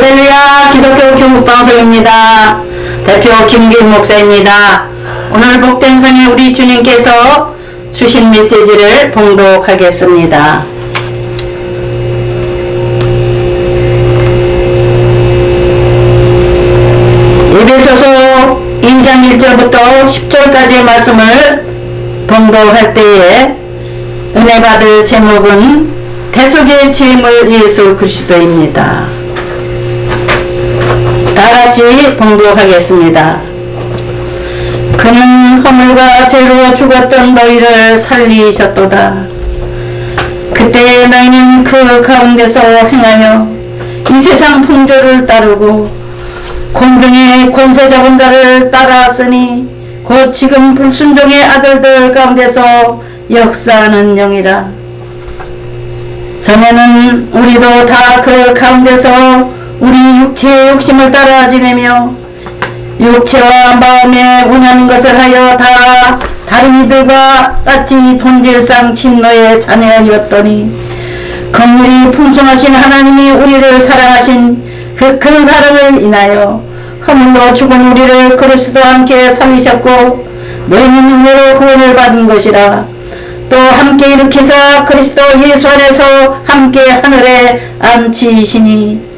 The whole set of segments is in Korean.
할렐루야 기독교 교육방송입니다. 대표 김길 목사입니다. 오늘 복된 성에 우리 주님께서 주신 메시지를 봉독하겠습니다. 에베소서 2장 1절부터 10절까지의 말씀을 봉독할 때에 은혜 받을 제목은 대속의 제물 예수 그리스도입니다. 다 같이 봉독하겠습니다. 그는 허물과 죄로 죽었던 너희를 살리셨도다. 그때 너희는 그 가운데서 행하여 이 세상 풍조를 따르고 공중의 권세 잡은 자를 따라왔으니 곧 지금 불순종의 아들들 가운데서 역사하는 영이라. 전에는 우리도 다 그 가운데서 우리 육체의 욕심을 따라 지내며 육체와 마음에 원하는 것을 하여 다 다른 이들과 같이 본질상 진노의 자녀였더니 긍휼이 풍성하신 하나님이 우리를 사랑하신 그 큰 사랑을 인하여 허물로 죽은 우리를 그리스도와 함께 살리셨고 너희는 은혜로 구원을 받은 것이라. 또 함께 일으키사 그리스도 예수 안에서 함께 하늘에 앉히시니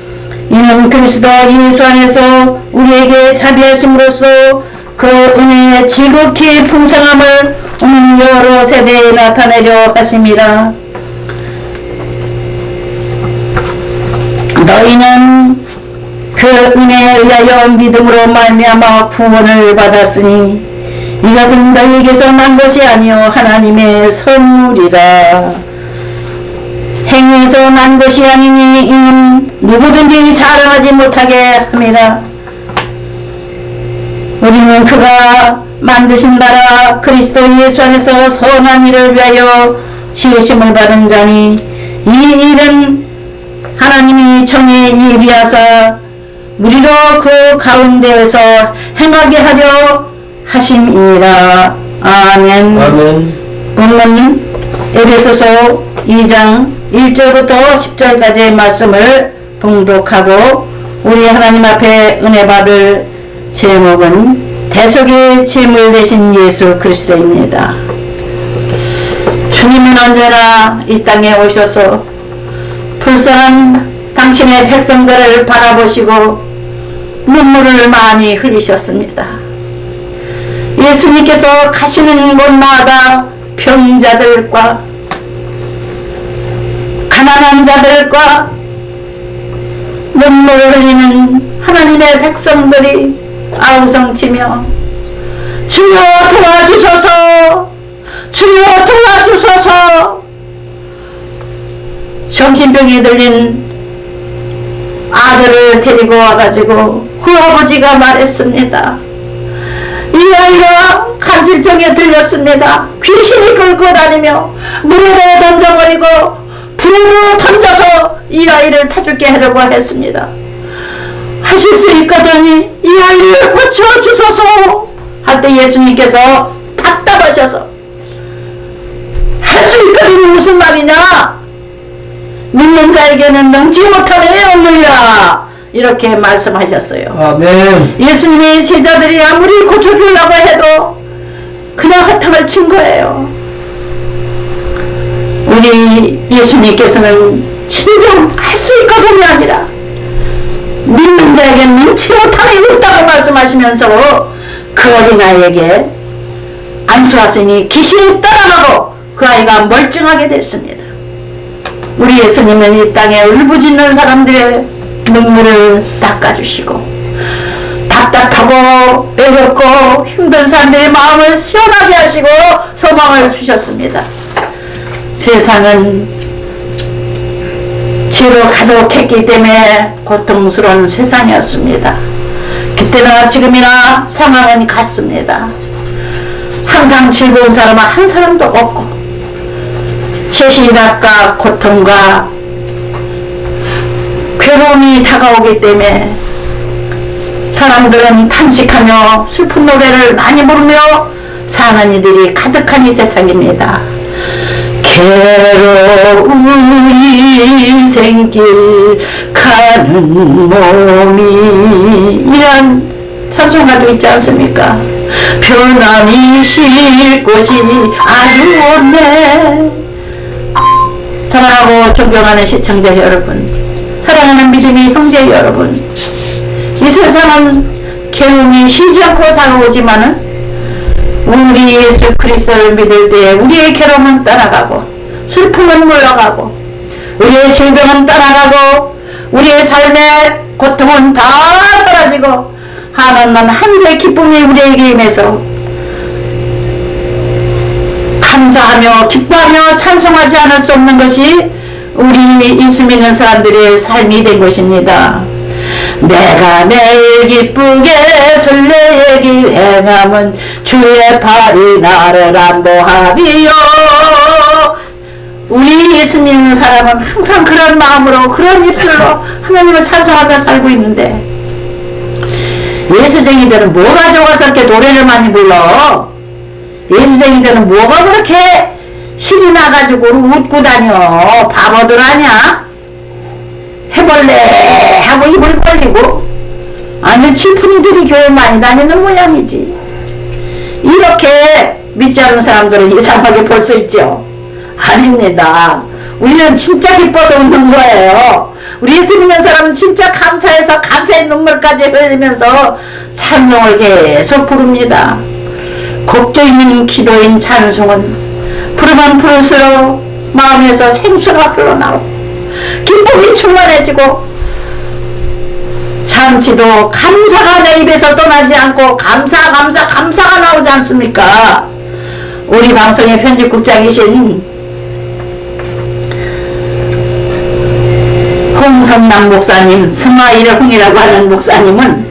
이는 그리스도 예수 안에서 우리에게 자비하심으로써 그 은혜의 지극히 풍성함을 오는 여러 세대에 나타내려 하심이라 너희는 그 은혜에 의하여 믿음으로 말미암아 구원을 받았으니 이것은 너희에게서 난 것이 아니요 하나님의 선물이라 행위에서 난 것이 아니니 이는 누구든지 자랑하지 못하게 함이라 우리는 그가 만드신 나라 그리스도 예수 안에서 선한 일을 위하여 지으심을 받은 자니 이 일은 하나님이 정에 예비하사 우리로 그 가운데에서 행하게 하려 하심이니라. 아멘. 아멘. 본문 에베소서 2장 1절부터 10절까지의 말씀을 봉독하고 우리 하나님 앞에 은혜 받을 제목은 대속의 제물 되신 예수 그리스도입니다. 주님은 언제나 이 땅에 오셔서 불쌍한 당신의 백성들을 바라보시고 눈물을 많이 흘리셨습니다. 예수님께서 가시는 곳마다 병자들과 가난한 자들과 눈물을 흘리는 하나님의 백성들이 아우성치며 주여 도와주소서 주여 도와주소서 정신병이 들린 아들을 데리고 와가지고 그 아버지가 말했습니다. 이 아이가 간질병에 들렸습니다. 귀신이 끌고 다니며 물에도 던져버리고 불에도 던져서 이 아이를 타죽게 하려고 했습니다. 하실 수 있거든요. 이 아이를 고쳐주소서 할때 예수님께서 답답하셔서 할 수 있거든요. 무슨 말이냐? 믿는 자에게는 능지 못하네 없느냐 이렇게 말씀하셨어요. 아멘. 예수님의 제자들이 아무리 고쳐주려고 해도 그냥 허탕을 친 거예요. 우리 예수님께서는 진정 할 수 있거든요 아니라 믿는 자에게 능치 못함이 없다고 말씀하시면서 그 어린아이에게 안수하시니 귀신이 따라가고 그 아이가 멀쩡하게 됐습니다. 우리 예수님은 이 땅에 울부짖는 사람들의 눈물을 닦아주시고 답답하고 외롭고 힘든 사람들의 마음을 시원하게 하시고 소망을 주셨습니다. 세상은 죄로 가득했기 때문에 고통스러운 세상이었습니다. 그때나 지금이나 상황은 같습니다. 항상 즐거운 사람은 한 사람도 없고 시시각각 고통과 괴로움이 다가오기 때문에 사람들은 탄식하며 슬픈 노래를 많이 부르며 사는 이들이 가득한 이 세상입니다. 괴로운 인생길 가는 몸이 이런 찬송가도 있지 않습니까? 변함이 실 곳이 아주 없네 사랑하고 존경하는 시청자 여러분 사랑하는 믿음이 형제 여러분 이 세상은 괴로움이 쉬지 않고 다가오지만은 우리 예수 그리스도를 믿을 때 우리의 괴로움은 떠나가고 슬픔은 물러가고 우리의 질병은 떠나가고 우리의 삶의 고통은 다 사라지고 하나님은 하늘의 기쁨이 우리에게 임해서 감사하며 기뻐하며 찬송하지 않을 수 없는 것이 우리 예수 믿는 사람들의 삶이 된 것입니다. 내가 매일 기쁘게 설레기 행함은 주의 팔이 나를 안보하리요. 우리 예수 믿는 사람은 항상 그런 마음으로 그런 입술로 하나님을 찬송하며 살고 있는데 예수쟁이들은 뭐가 좋아서 이렇게 노래를 많이 불러? 예수쟁이들은 뭐가 그렇게 신이 나가지고 웃고 다녀? 바보들 아냐 해볼래 하고 입을 벌리고 아니 칠푼이들이 교회 많이 다니는 모양이지. 이렇게 믿지 않는 사람들은 이상하게 볼 수 있죠. 아닙니다. 우리는 진짜 기뻐서 웃는 거예요. 우리 예수 믿는 사람은 진짜 감사해서 감사의 눈물까지 흘리면서 찬송을 계속 부릅니다. 곡조 있는 기도인 찬송은 부르면 부를수록 마음에서 생수가 흘러나오고 기쁨이 충만해지고 잠시도 감사가 내 입에서 떠나지 않고 감사 감사 감사가 나오지 않습니까? 우리 방송의 편집국장이신 홍성남 목사님 스마일 홍이라고 하는 목사님은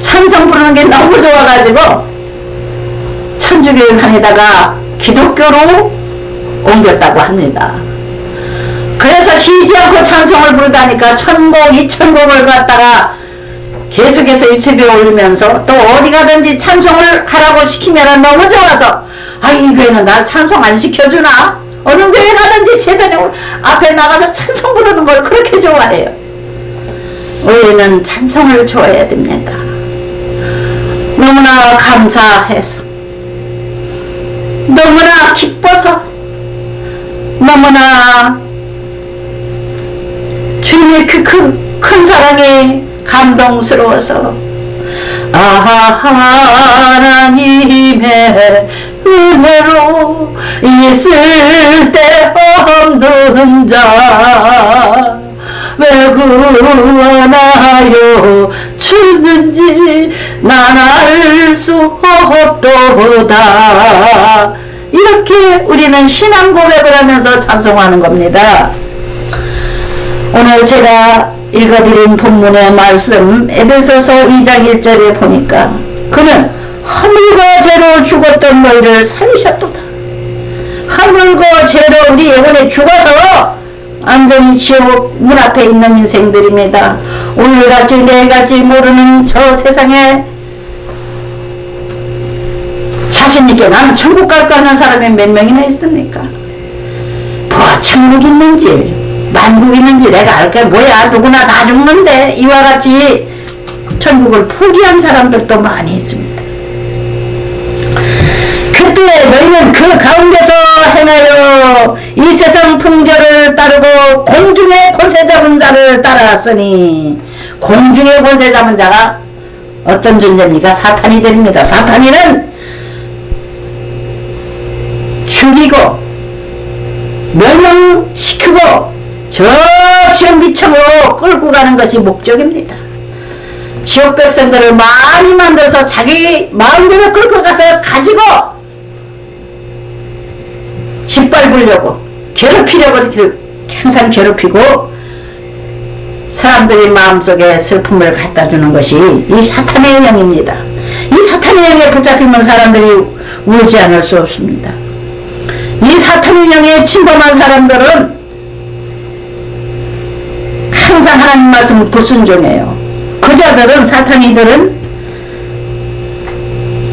찬송 부르는 게 너무 좋아가지고 천주교회관에다가 기독교로 옮겼다고 합니다. 그래서 쉬지 않고 찬송을 부르다니까 천곡, 이천곡을 갖다가 계속해서 유튜브에 올리면서 또 어디 가든지 찬송을 하라고 시키면 너무 좋아서 아, 이 교회는 날 찬송 안 시켜주나? 어느 교회 가든지 제대로 앞에 나가서 찬송 부르는 걸 그렇게 좋아해요. 우리는 찬송을 좋아해야 됩니다. 너무나 감사해서 너무나 기뻐서 너무나 주님의 그큰 사랑에 감동스러워서 아하 하나님의 은혜로 있을 때 없는 자 왜 구원하여 주는지 난 알 수 없도다 이렇게 우리는 신앙 고백을 하면서 찬송하는 겁니다. 오늘 제가 읽어드린 본문의 말씀 에베소서 2장 1절에 보니까 그는 하물과 죄로 죽었던 너희를 살리셨도다. 하물과 죄로 우리 영혼에 죽어서 완전히 지옥 문 앞에 있는 인생들입니다. 오늘같이 내일같이 모르는 저 세상에 자신있게 나는 천국 갈까 하는 사람이 몇 명이나 있습니까? 뭐 천국 있는지 만국 있는지 내가 알게 뭐야 누구나 다 죽는데 이와 같이 천국을 포기한 사람들도 많이 있습니다. 그때 너희는 그 가운데서 행하여 이 세상 풍조를 따르고 공중의 권세 잡은 자를 따라왔으니 공중의 권세 잡은 자가 어떤 존재입니까? 사탄이들입니다. 사탄이는 죽이고 멸망시키고 저 지옥 미천으로 끌고 가는 것이 목적입니다. 지옥 백성들을 많이 만들어서 자기 마음대로 끌고 가서 가지고 짓밟으려고 괴롭히려고 항상 괴롭히고 사람들의 마음속에 슬픔을 갖다 주는 것이 이 사탄의 영입니다. 이 사탄의 영에 붙잡히면 사람들이 울지 않을 수 없습니다. 이 사탄의 영에 침범한 사람들은 항상 하나님 말씀 불순종해요. 그 자들은 사탄이들은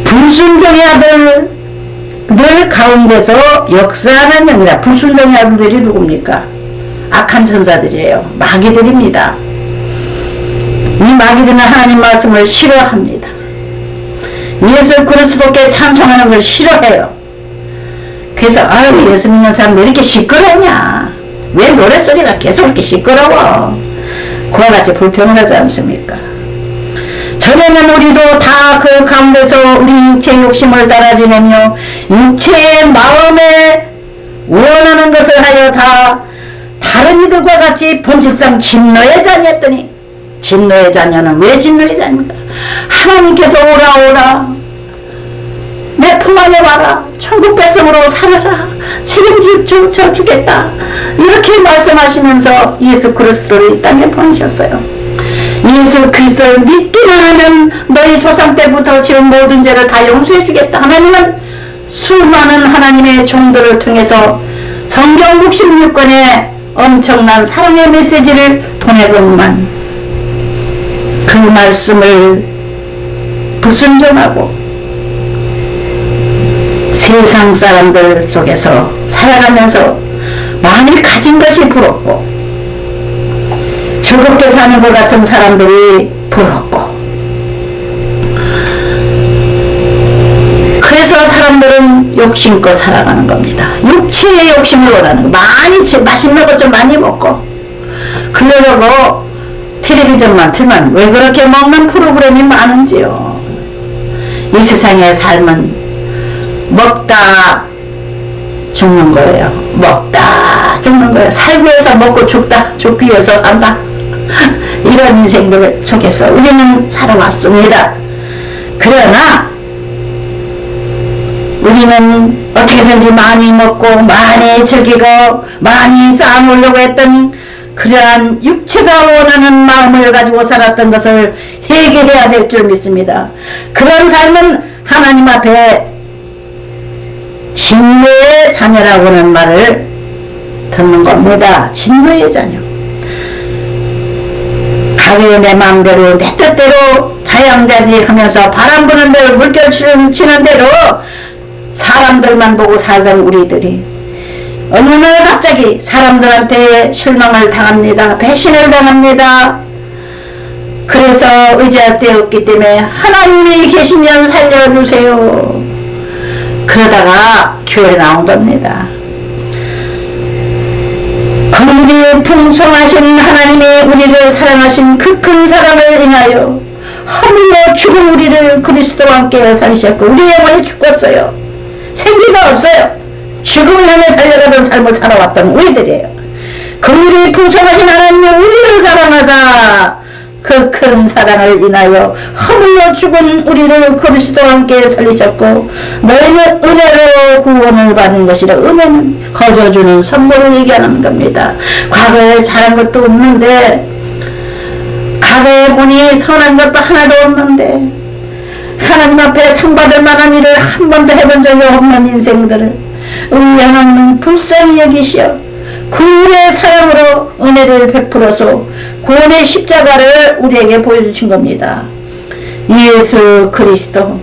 불순종의 아들들 가운데서 역사하는 영이라 불순종의 아들들이 누굽니까? 악한 천사들이에요. 마귀들입니다. 이 마귀들은 하나님 말씀을 싫어합니다. 예수 그리스도께 찬송하는 걸 싫어해요. 그래서 아유 예수 믿는 사람 왜 이렇게 시끄러우냐? 왜 노래소리가 계속 이렇게 시끄러워? 그와 같이 불평을 하지 않습니까? 전에는 우리도 다 그 가운데서 우리 육체의 욕심을 따라 지내며 육체의 마음에 원하는 것을 하여 다 다른 이들과 같이 본질상 진노의 자녀였더니 진노의 자녀는 왜 진노의 자녀입니까? 하나님께서 오라 오라 내 품 안에 와라 천국 백성으로 살아라 책임질 주, 져 주겠다 이렇게 말씀하시면서 예수 그리스도를 이 땅에 보내셨어요. 예수 그리스도를 믿기만 하면 너희 조상 때부터 지은 모든 죄를 다 용서해 주겠다. 하나님은 수많은 하나님의 종들을 통해서 성경 66권의 엄청난 사랑의 메시지를 보내건만 그 말씀을 불순종하고 세상 사람들 속에서 살아가면서 많이 가진 것이 부럽고 즐겁게 사는 것 같은 사람들이 부럽고 그래서 사람들은 욕심껏 살아가는 겁니다. 육체의 욕심을 원하는 거. 많이 치- 맛있는 것 좀 많이 먹고 그러려고 텔레비전만 틀면 왜 그렇게 먹는 프로그램이 많은지요. 이 세상의 삶은 먹다 죽는 거예요. 먹다. 살기 위해서 먹고 죽다 죽기 위해서 산다. 이런 인생들 속에서 우리는 살아왔습니다. 그러나 우리는 어떻게든지 많이 먹고 많이 즐기고 많이 쌓아놓으려고 했던 그러한 육체가 원하는 마음을 가지고 살았던 것을 해결해야 될 줄 믿습니다. 그런 삶은 하나님 앞에 진노의 자녀라고 하는 말을 듣는 겁니다. 진노의 자녀. 가게에 내 마음대로 내 뜻대로 자양자지 하면서 바람 부는 대로 물결 치는, 치는 대로 사람들만 보고 살던 우리들이 어느 날 갑자기 사람들한테 실망을 당합니다. 배신을 당합니다. 그래서 없기 때문에 하나님이 계시면 살려주세요. 그러다가 교회 나온 겁니다. 그분이 풍성하신 하나님의 우리를 사랑하신 그 큰 사랑을 인하여 하물며 죽은 우리를 그리스도와 함께 살리셨고 우리의 영혼이 죽었어요. 생기가 없어요. 죽음을 향해 달려가던 삶을 살아왔던 우리들이에요. 그 우리 풍성하신 하나님이 우리를 사랑하사 그 큰 사랑을 인하여 허물로 죽은 우리를 그리스도와 함께 살리셨고 너희는 은혜로 구원을 받은 것이라 은혜는 거저주는 선물을 얘기하는 겁니다. 과거에 잘한 것도 없는데 과거에 보니 선한 것도 하나도 없는데 하나님 앞에 상 받을 만한 일을 한 번도 해본 적이 없는 인생들을 우리 하나님은 불쌍히 여기시어 구원의 사랑으로 은혜를 베풀어서 구원의 십자가를 우리에게 보여주신 겁니다. 예수 그리스도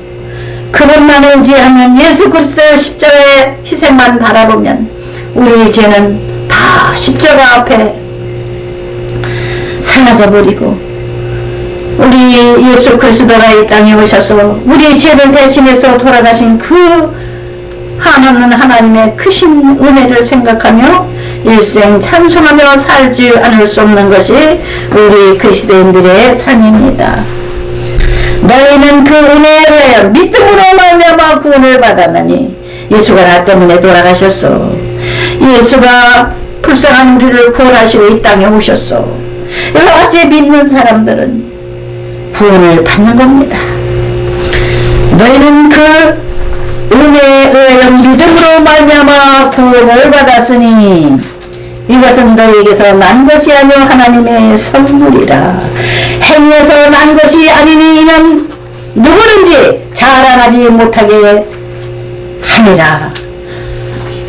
그분만 의지하면 예수 그리스도의 십자가의 희생만 바라보면 우리 죄는 다 십자가 앞에 사라져 버리고 우리 예수 그리스도가 이 땅에 오셔서 우리 죄를 대신해서 돌아가신 그 하나는 하나님의 크신 은혜를 생각하며 일생 찬송하며 살지 않을 수 없는 것이 우리 그리스도인들의 삶입니다. 너희는 그 은혜에 믿음으로 말미암아 구원을 받았느니 예수가 나 때문에 돌아가셨어. 예수가 불쌍한 우리를 구원하시고 이 땅에 오셨어. 여러 가지 믿는 사람들은 구원을 받는 겁니다. 너희는 그 의하여 믿음으로 말미암아 구원을 받았으니 이것은 너희에게서 난 것이 아니요 하나님의 선물이라. 행위에서 난 것이 아니니 이는 누구든지 자랑하지 못하게 함이라.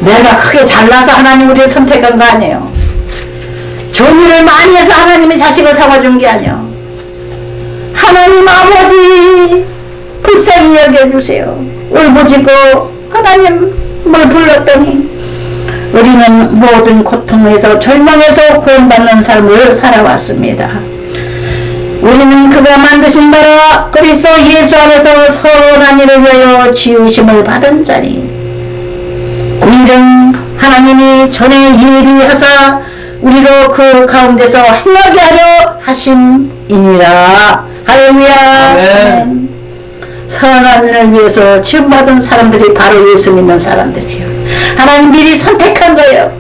내가 크게 잘나서 하나님 우리를 선택한 거 아니에요. 좋은 일을 많이 해서 하나님이 자식을 삼아준 게 아니에요. 하나님 아버지 불쌍히 여겨주세요. 울부짖고 하나님을 불렀더니 우리는 모든 고통에서 절망에서 구원받는 삶을 살아왔습니다. 우리는 그가 만드신 바라 그리스도 예수 안에서 선한 일을 위하여 지으심을 받은 자니 우리는 하나님이 전에 예리하사 우리로 그 가운데서 행하게 하려 하심이니라 할렐루야 아멘. 선한 일을 위해서 지음받은 사람들이 바로 예수 믿는 사람들이에요. 하나님 미리 선택한 거예요.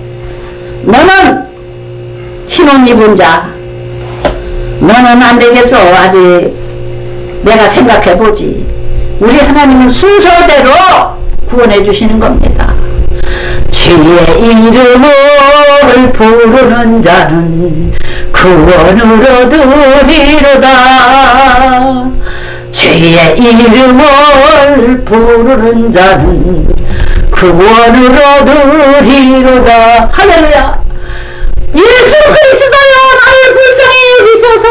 너는 흰옷 입은 자. 너는 안 되겠어. 아직 내가 생각해 보지. 우리 하나님은 순서대로 구원해 주시는 겁니다. 주의 이름을 부르는 자는 구원을 얻으리로다 주의 이름을 부르는 자는 구원을 얻으리로다. 할렐루야. 예수 그리스도여 나를 불쌍히 여기소서.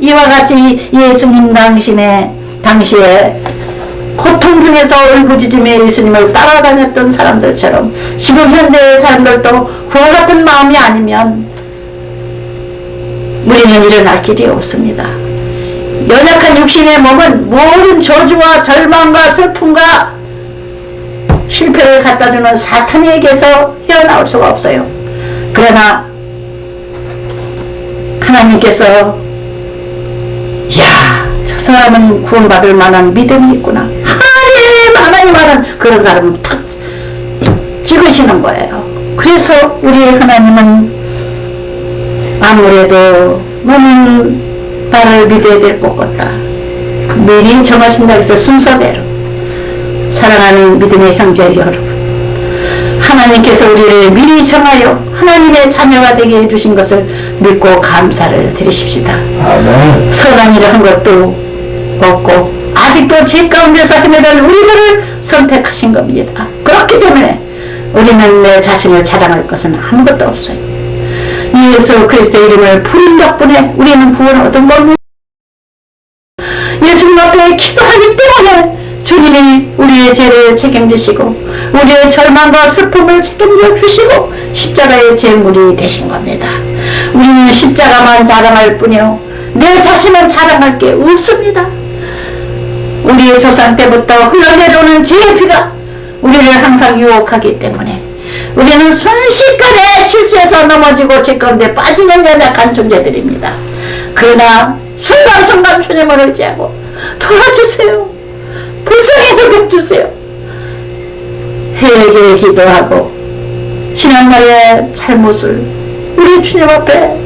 이와 같이 예수님 당신의 당시에 고통 중에서 울부짖으며 예수님을 따라다녔던 사람들처럼 지금 현재의 사람들도 그와 같은 마음이 아니면 우리는 일어날 길이 없습니다. 연약한 육신의 몸은 모든 저주와 절망과 슬픔과 실패를 갖다주는 사탄에게서 헤어나올 수가 없어요. 그러나 하나님께서 야, 저 사람은 구원받을 만한 믿음이 있구나. 하나님, 하나님 하는 그런 사람은 탁 찍으시는 거예요. 그래서 우리 하나님은 아무래도 너 는 나를 믿어야 될 것 같다. 미리 정하신다 해서 순서대로 사랑하는 믿음의 형제 여러분 하나님께서 우리를 미리 정하여 하나님의 자녀가 되게 해주신 것을 믿고 감사를 드리십시다. 아멘. 선한 일을 한 것도 없고 아직도 죄 가운데서 헤매는 우리들을 선택하신 겁니다. 그렇기 때문에 우리는 내 자신을 자랑할 것은 아무것도 없어요. 예수 그리스도의 이름을 부른 덕분에 우리는 구원 얻은 겁니다. 우리의 죄를 책임지시고 우리의 절망과 슬픔을 책임져 주시고 십자가의 제물이 되신 겁니다. 우리는 십자가만 자랑할 뿐이요 내 자신은 자랑할 게 없습니다. 우리의 조상 때부터 흘러내려오는 죄의 피가 우리를 항상 유혹하기 때문에 우리는 순식간에 실수해서 넘어지고 죄 가운데 빠지는 연약한 존재들입니다. 그러나 순간순간 주님을 의지하고 도와주세요. 불쌍히 여겨주세요. 회개 기도하고 지난날의 잘못을 우리 주님 앞에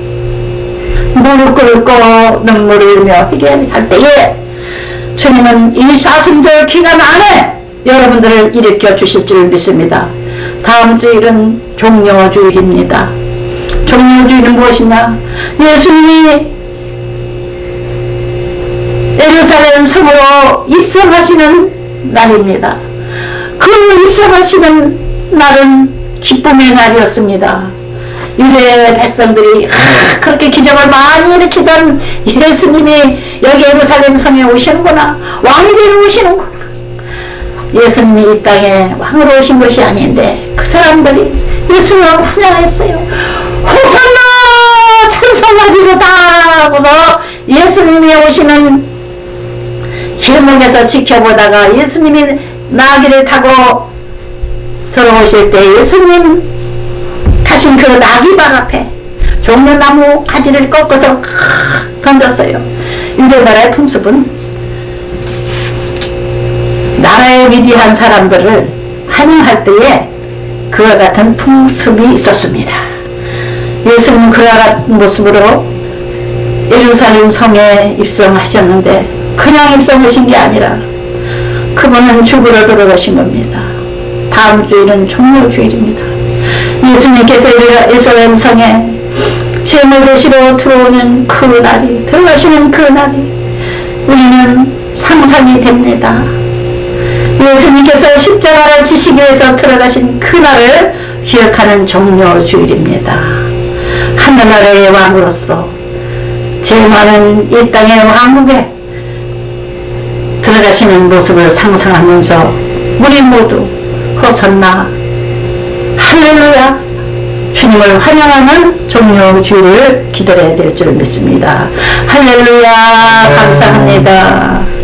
무릎 꿇고 눈물을 흘며 회개할 때에 주님은 이 사순절 기간 안에 여러분들을 일으켜 주실 줄 믿습니다. 다음 주일은 종료주일입니다. 종료주일은 무엇이냐? 예수님이 예루살렘 성으로 입성하시는 날입니다. 그 입성하시는 날은 기쁨의 날이었습니다. 유대 백성들이 아, 그렇게 기적을 많이 일으키던 예수님이 여기 예루살렘 성에 오시는구나. 왕이 되러 오시는구나. 예수님이 이 땅에 왕으로 오신 것이 아닌데 그 사람들이 예수님을 환영했어요 호산나 찬송하리로다! 하고서 예수님이 오시는 길목에서 지켜보다가 예수님이 나귀를 타고 들어오실 때 예수님 타신 그 나귀 발 앞에 종려나무 가지를 꺾어서 던졌어요. 유대나라의 풍습은 나라의 위대한 사람들을 환영할 때에 그와 같은 풍습이 있었습니다. 예수님은 그와 같은 모습으로 예루살렘 성에 입성하셨는데 그냥 입성하신 게 아니라 그분은 죽으러 들어가신 겁니다. 다음 주일은 종료 주일입니다. 예수님께서 예루살렘 성에 제물 대시로 들어오는 그 날이 들어가시는 그 날이 우리는 상상이 됩니다. 예수님께서 십자가를 지시기 위해서 들어가신 그 날을 기억하는 종료 주일입니다. 하늘나라의 왕으로서 제일 많은 이 땅의 왕국에 들어가시는 모습을 상상하면서 우리 모두 호산나 할렐루야 주님을 환영하는 종료 주일을 기다려야 될 줄 믿습니다. 할렐루야 감사합니다.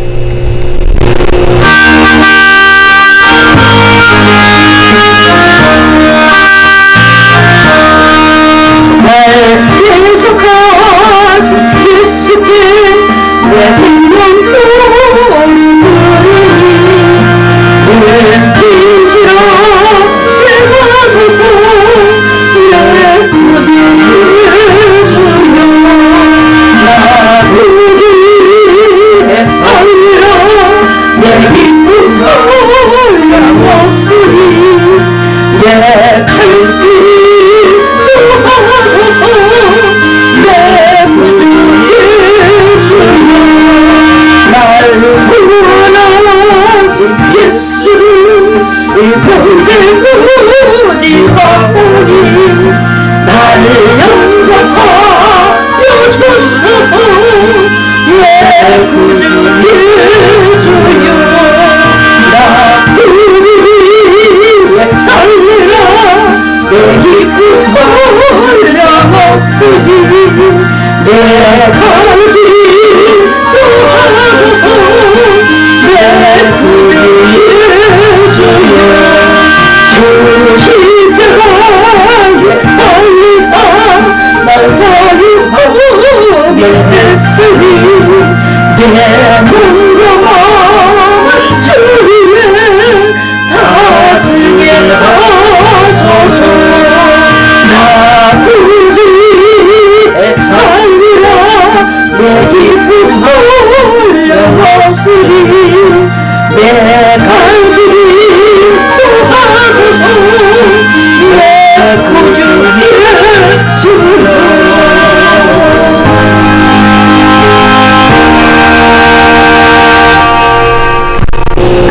내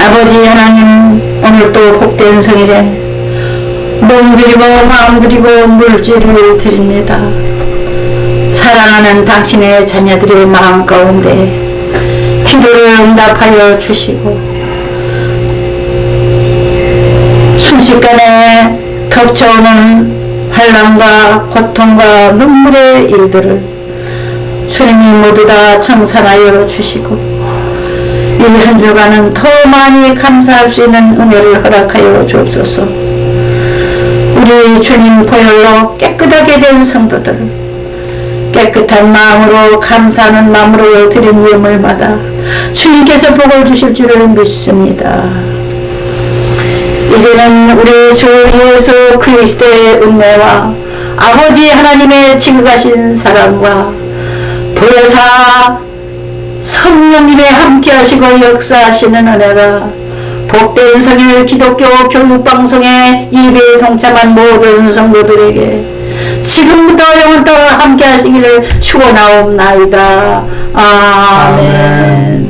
아버지 하나님 오늘 또 복된 성일에 몸 드리고 마음 드리고 물질을 드립니다. 사랑하는 당신의 자녀들의 마음 가운데 기도를 응답하여 주시고 순식간에 덮쳐오는 환란과 고통과 눈물의 일들을 주님이 모두 다 청산하여 주시고 이한 주간은 더 많이 감사할 수 있는 은혜를 허락하여 주옵소서. 우리 주님 보혈로 깨끗하게 된 성도들, 깨끗한 마음으로 감사하는 마음으로 드린 예물마다 주님께서 복을 주실 줄을 믿습니다. 이제는 우리 주 예수 그리스도의 은혜와 아버지 하나님의 지극하신 사랑과 보혜사 성령님의 함께 하시고 역사하시는 은혜가 복된 성일 기독교 교육방송에 예배에 동참한 모든 성도들에게 지금부터 영원토록 함께 하시기를 축원하옵나이다. 아멘.